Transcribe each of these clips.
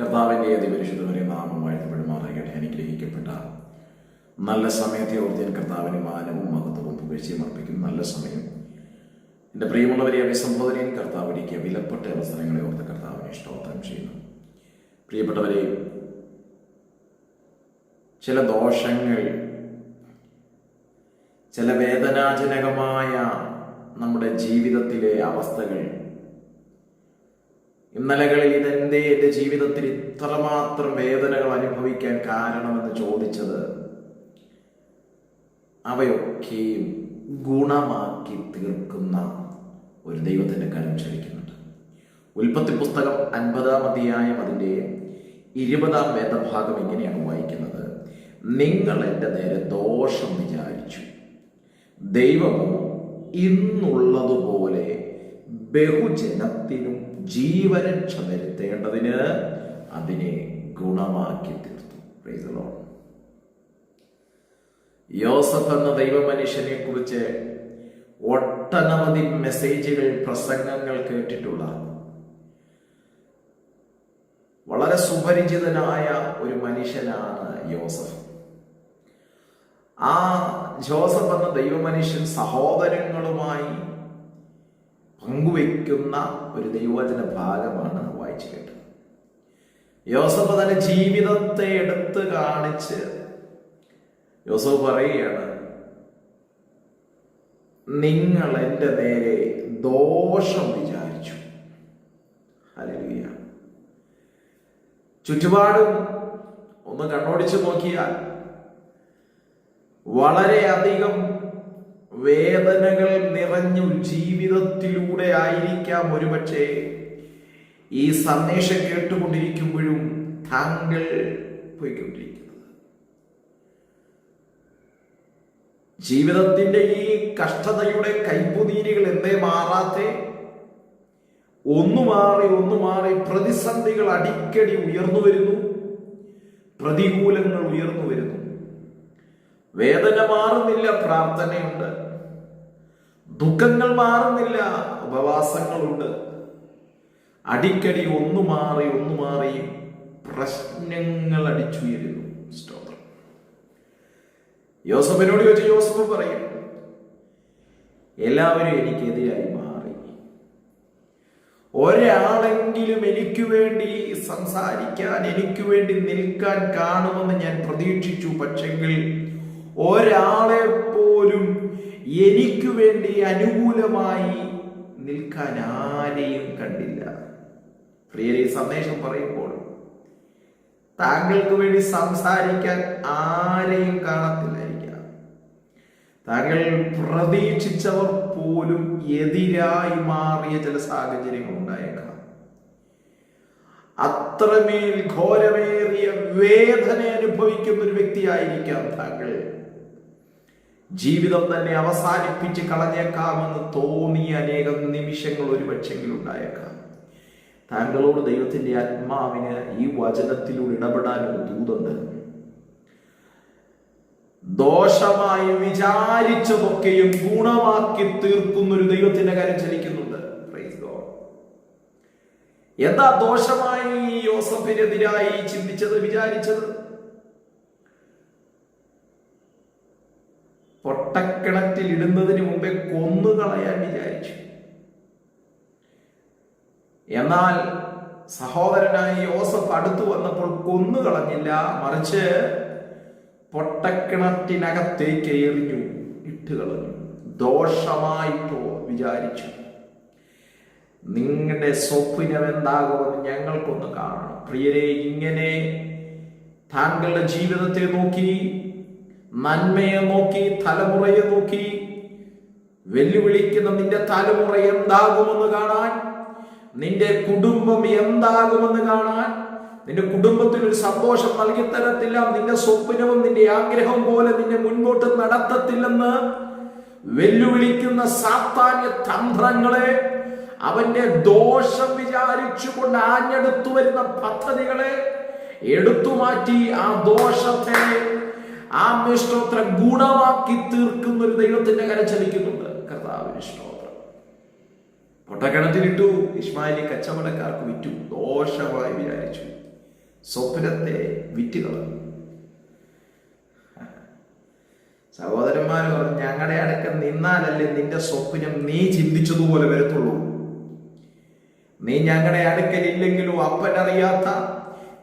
കർത്താവിന്റെ അതിപരിശുദ്ധവരെ നാമം വാഴ്ത്തപ്പെടുമാറാകട്ടെ. അനുഗ്രഹിക്കപ്പെട്ട നല്ല സമയത്തെ ഓർത്ത് ഞാൻ കർത്താവിന് മാനവും മഹത്വവും പുകഴ്ചയും അർപ്പിക്കും നല്ല സമയം. എന്റെ പ്രിയമുള്ളവരെ അഭിസംബോധനയും കർത്താവിലേക്ക് വിലപ്പെട്ട അവസരങ്ങളെ ഓർത്ത് കർത്താവിനെ ഇഷ്ടോത്തരം ചെയ്യുന്നു. പ്രിയപ്പെട്ടവരെ ചില ദോഷങ്ങൾ ചില വേദനാജനകമായ നമ്മുടെ ജീവിതത്തിലെ അവസ്ഥകൾ ഇന്നലകളിൽ ഇതെന്തേ എന്റെ ജീവിതത്തിൽ ഇത്രമാത്രം വേദനകൾ അനുഭവിക്കാൻ കാരണമെന്ന് ചോദിച്ചത് അവയൊക്കെയും ഗുണമാക്കി തീർക്കുന്ന ഒരു ദൈവത്തിന്റെ കരം ചലിക്കുന്നുണ്ട്. ഉൽപ്പത്തി പുസ്തകം അൻപതാം അധ്യായം അതിന്റെ ഇരുപതാം വേദഭാഗം ഇങ്ങനെയാണ് വായിക്കുന്നത്. നിങ്ങൾ എന്റെ നേരെ ദോഷം വിചാരിച്ചു. ദൈവമോ ഇന്നുള്ളതുപോലെ ബഹുജനത്തിനും ജീവരക്ഷ വരുത്തേണ്ടതിന് അതിനെ ഗുണമാക്കി തീർത്തു. യോസഫ് എന്ന ദൈവമനുഷ്യനെ കുറിച്ച് ഒട്ടനവധി മെസ്സേജുകൾ പ്രസംഗങ്ങൾ കേട്ടിട്ടുള്ള വളരെ സുപരിചിതനായ ഒരു മനുഷ്യനാണ് യോസഫ് ആ ജോസഫ് എന്ന ദൈവമനുഷ്യൻ സഹോദരങ്ങളുമായി പങ്കുവെക്കുന്ന ഒരു ദൈവചന ഭാഗമാണ് വായിച്ചു കേട്ടത്. യോസഫ് തന്റെ ജീവിതത്തെ എടുത്ത് കാണിച്ച് യോസഫ് പറയുകയാണ് നിങ്ങൾ എന്റെ നേരെ ദോഷം വിചാരിച്ചു. ഹല്ലേലൂയ. ചുറ്റുപാടും ഒന്ന് കണ്ണോടിച്ചു നോക്കിയാൽ വളരെയധികം വേദനകൾ നിറഞ്ഞു ജീവിതത്തിലൂടെ ആയിരിക്കാം ഒരുപക്ഷെ. ഈ സന്ദേശം കേട്ടുകൊണ്ടിരിക്കുമ്പോഴും താങ്കൾ പോയിക്കൊണ്ടിരിക്കുന്നത്. ജീവിതത്തിന്റെ ഈ കഷ്ടതയുടെ കൈപ്പുനീരുകൾ എന്തേ മാറാത്തെ? ഒന്നു മാറി ഒന്നു മാറി പ്രതിസന്ധികൾ അടിക്കടി ഉയർന്നു വരുന്നു. പ്രതികൂലങ്ങൾ ഉയർന്നു വരുന്നു. വേദന മാറുന്നില്ല പ്രാർത്ഥനയുണ്ട്. ദുഃഖങ്ങൾ മാറുന്നില്ല ഉപവാസങ്ങളുണ്ട്. അടിക്കടി ഒന്നു മാറി ഒന്നു മാറി പ്രശ്നങ്ങൾ അടിച്ചുയരുന്നു. സ്തോത്രം യോസഫിനോട് ചോദിച്ച യോസഫ് പറയും എല്ലാവരും എനിക്കെതിരായി മാറി. ഒരാളെങ്കിലും എനിക്ക് വേണ്ടി സംസാരിക്കാൻ എനിക്ക് വേണ്ടി നിൽക്കാൻ കാണുമെന്ന് ഞാൻ പ്രതീക്ഷിച്ചു. പക്ഷെങ്കിൽ ഒരാളെ എനിക്ക് വേണ്ടി അനുകൂലമായി നിൽക്കാൻ ആരെയും കണ്ടില്ല. പ്രിയരെ സന്ദേശം പറയുമ്പോൾ താങ്കൾക്ക് വേണ്ടി സംസാരിക്കാൻ ആരെയും കാണത്തില്ലായിരിക്കാം. താങ്കൾ പ്രതീക്ഷിച്ചവർ പോലും എതിരായി മാറിയ ചില സാഹചര്യങ്ങൾ ഉണ്ടായേക്കാം. അത്രമേൽ ഘോരമേറിയ വേദന അനുഭവിക്കുന്ന ഒരു വ്യക്തിയായിരിക്കാം താങ്കൾ. ജീവിതം തന്നെ അവസാനിപ്പിച്ച് കളഞ്ഞേക്കാമെന്ന് തോന്നിയ അനേകം നിമിഷങ്ങൾ ഒരു പക്ഷെങ്കിലും ഉണ്ടായേക്കാം താങ്കളോട് ദൈവത്തിന്റെ ആത്മാവിന് ഈ വചനത്തിലൂടെ ഇടപെടാൻ ഒരു ദൂതുണ്ട്. ദോഷമായി വിചാരിച്ചതൊക്കെയും ഗുണമാക്കി തീർക്കുന്ന ഒരു ദൈവത്തിന്റെ കാര്യം ചലിക്കുന്നുണ്ട്. എന്താ ദോഷമായി യോസഫിനെതിരായി ചിന്തിച്ചത് വിചാരിച്ചത്? പൊട്ടക്കിണറ്റിൽ ഇടുന്നതിന് മുമ്പേ കൊന്നുകളയാൻ വിചാരിച്ചു. എന്നാൽ സഹോദരനായി യോസഫ് അടുത്തു വന്നപ്പോൾ കൊന്നുകളഞ്ഞില്ല മറിച്ച് പൊട്ടക്കിണറ്റിനകത്തേക്ക് എറിഞ്ഞു ഇട്ടുകളഞ്ഞു ദോഷമായിട്ടോ വിചാരിച്ചു. നിങ്ങളുടെ സ്വപ്നം എന്താകുമെന്ന് ഞങ്ങൾക്കൊന്ന് കാണണം. പ്രിയരെ ഇങ്ങനെ താങ്കളുടെ ജീവിതത്തെ നോക്കി നന്മയെ നോക്കി തലമുറയെ നോക്കി വെല്ലുവിളിക്കുന്ന നിന്റെ തലമുറ എന്താകുമെന്ന് കാണാൻ നിന്റെ കുടുംബം എന്താകുമെന്ന് കാണാൻ നിന്റെ കുടുംബത്തിൽ ഒരു സന്തോഷം നൽകി തരത്തില്ല നിന്റെ സ്വപ്നവും നിന്റെ ആഗ്രഹം പോലെ നിന്നെ മുൻപോട്ട് നടത്തത്തില്ലെന്ന് വെല്ലുവിളിക്കുന്ന സാത്താന്യ തന്ത്രങ്ങളെ അവന്റെ ദോഷം വിചാരിച്ചുകൊണ്ട് ആഞ്ഞെടുത്തു വരുന്ന പദ്ധതികളെ എടുത്തു മാറ്റി ആ ദോഷത്തെ ആ സ്തോത്ര. ഗുണമാക്കി തീർക്കുന്ന ഒരു ദൈവത്തിന്റെ കര ചലിക്കുന്നുണ്ട്. കർത്താവിന് സ്തോത്രം. പൊട്ടക്കിണറ്റിലിട്ടു. ഇസ്മായിലി കച്ചവടക്കാർക്ക് വിറ്റു. ദോഷമായി വിചാരിച്ചു. സ്വപ്നത്തെ വിറ്റുകളഞ്ഞു സഹോദരന്മാർ പറഞ്ഞു ഞങ്ങളുടെ അടുക്ക നിന്നാലല്ലേ നിന്റെ സ്വപ്നം നീ ചിന്തിച്ചതുപോലെ വരത്തുള്ളൂ. നീ ഞങ്ങളുടെ അടുക്കലില്ലെങ്കിലും അപ്പനറിയാത്ത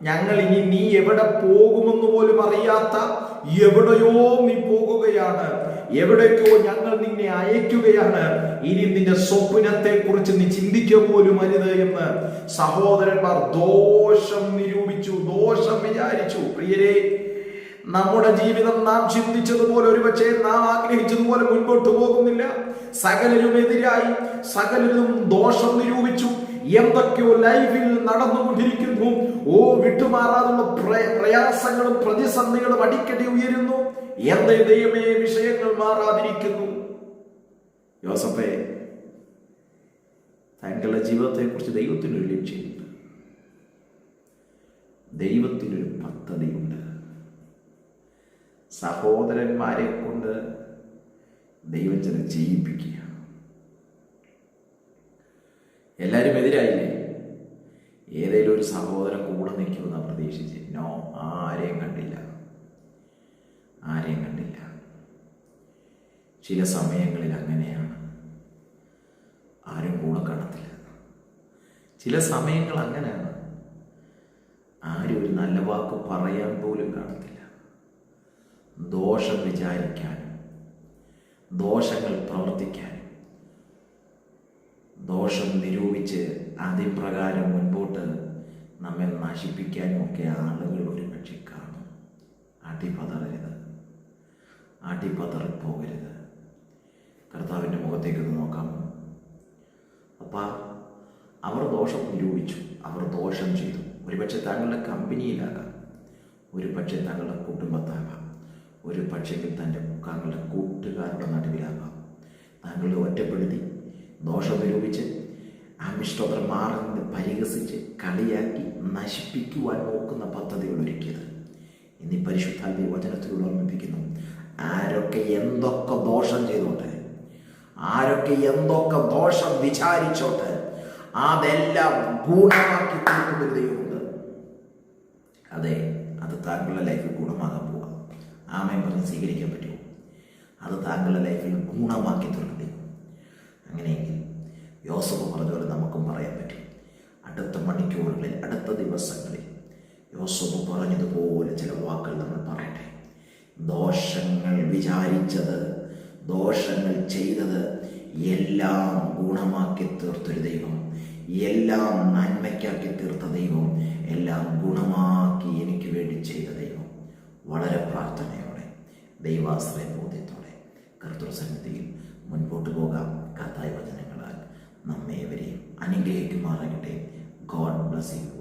ഞങ്ങൾ ഇനി നീ എവിടെ പോകുമെന്ന് പോലും അറിയാത്ത എവിടെയോ നീ പോകുകയാണ്. എവിടേക്കോ ഞങ്ങൾ നിന്നെ അയക്കുകയാണ്. ഇനി നിന്റെ സ്വപ്നത്തെ കുറിച്ച് നീ ചിന്തിക്കുക പോലും അരുത് എന്ന് സഹോദരന്മാർ ദോഷം നിരൂപിച്ചു ദോഷം വിചാരിച്ചു. പ്രിയരെ നമ്മുടെ ജീവിതം നാം ചിന്തിച്ചതുപോലെ ഒരുപക്ഷെ നാം ആഗ്രഹിച്ചതുപോലെ മുൻപോട്ട് പോകുന്നില്ല. സകലരും എതിരായി സകലരും ദോഷം നിരൂപിച്ചു. എന്തൊക്കെയോ ലൈഫിൽ നടന്നുകൊണ്ടിരിക്കുന്നു. ഓ വിട്ടുമാറാതുള്ള പ്ര- പ്രയാസങ്ങളും പ്രതിസന്ധികളും അടിക്കടി ഉയരുന്നു. എന്തേ ദൈവമേ വിഷയങ്ങൾ മാറാതിരിക്കുന്നു. യോസഫേ താങ്കളുടെ ജീവിതത്തെക്കുറിച്ച് ദൈവത്തിനൊരു ലക്ഷ്യമുണ്ട്. ദൈവത്തിനൊരു പദ്ധതിയുണ്ട്. സഹോദരന്മാരെ കൊണ്ട് ദൈവം ചില ചെയ്യിപ്പിക്കുക. എല്ലാവരും എതിരായില്ലേ? ഏതെങ്കിലും ഒരു സഹോദരൻ കൂടെ നിൽക്കുമെന്ന് പ്രതീക്ഷിച്ച്. നോ ആരെയും കണ്ടില്ല. ആരെയും കണ്ടില്ല. ചില സമയങ്ങളിൽ അങ്ങനെയാണ്. ആരും കൂടെ കാണത്തില്ല. ചില സമയങ്ങൾ അങ്ങനെയാണ്. ആരും ഒരു നല്ല വാക്ക് പറയാൻ പോലും കാണത്തില്ല. ദോഷം വിചാരിക്കാനും ദോഷങ്ങൾ പ്രവർത്തിക്കാനും. ദോഷം നിരൂപിച്ച് അതിപ്രകാരം മുൻപോട്ട് നമ്മെ നശിപ്പിക്കാനും ഒക്കെ ആളുകൾ ഒരു പക്ഷി കാണും. അടിപതറരുത്. അടിപതറിപ്പോകരുത്. കർത്താവിന്റെ മുഖത്തേക്ക് നോക്കാം. അപ്പാ അവർ ദോഷം നിരൂപിച്ചു. അവർ ദോഷം ചെയ്തു. ഒരുപക്ഷെ താങ്കളുടെ കമ്പനിയിലാകാം. ഒരു പക്ഷേ താങ്കളുടെ കുടുംബത്താകാം. ഒരു പക്ഷേ തന്റെ താങ്കളുടെ കൂട്ടുകാരുടെ നടുവിലാകാം. താങ്കളെ ഒറ്റപ്പെടുത്തി ദോഷം നിരൂപിച്ച് ആമിഷ്ടോത്രം മാറി നിന്ന് പരിഹസിച്ച് കളിയാക്കി നശിപ്പിക്കുവാൻ നോക്കുന്ന പദ്ധതികൾ ഒരുക്കിയത്. ഇനി പരിശുദ്ധാത്മീയ വചനത്തിലൂടെ ഓർമ്മിപ്പിക്കുന്നു. ആരൊക്കെ എന്തൊക്കെ ദോഷം ചെയ്തോട്ടെ ആരൊക്കെ എന്തൊക്കെ ദോഷം വിചാരിച്ചോട്ടെ അതെല്ലാം ഗുണമാക്കി തീർക്കുന്ന അതെ അത് താങ്കളുടെ ലൈഫിൽ ഗുണമാകാൻ പോവാം ആമയം പറഞ്ഞ് സ്വീകരിക്കാൻ പറ്റുമോ? അത് താങ്കളുടെ ലൈഫിൽ ഗുണമാക്കി തീർക്കും അങ്ങനെ അങ്ങനെയെങ്കിൽ യോസഫ് പറഞ്ഞ പോലെ നമുക്കും പറയാൻ പറ്റും. അടുത്ത മണിക്കൂറുകളിൽ അടുത്ത ദിവസങ്ങളിൽ യോസഫ് പറഞ്ഞതുപോലെ ചില വാക്കുകൾ നമ്മൾ പറയട്ടെ. ദോഷങ്ങൾ വിചാരിച്ചത് ദോഷങ്ങൾ ചെയ്തത് എല്ലാം ഗുണമാക്കി തീർത്തൊരു ദൈവം. എല്ലാം നന്മയ്ക്കാക്കി തീർത്ത ദൈവം. എല്ലാം ഗുണമാക്കി എനിക്ക് വേണ്ടി ചെയ്ത ദൈവം. വളരെ പ്രാർത്ഥനയോടെ ദൈവാശ്രയ ബോധ്യത്തോടെ കർത്തൃസന്നിധിയിൽ മുൻപോട്ട് പോകാം. കഥായ വചനങ്ങളാൽ നമ്മെ ഇവരെയും അനുഗ്രഹിക്കുമാറാകട്ടെ. God bless you.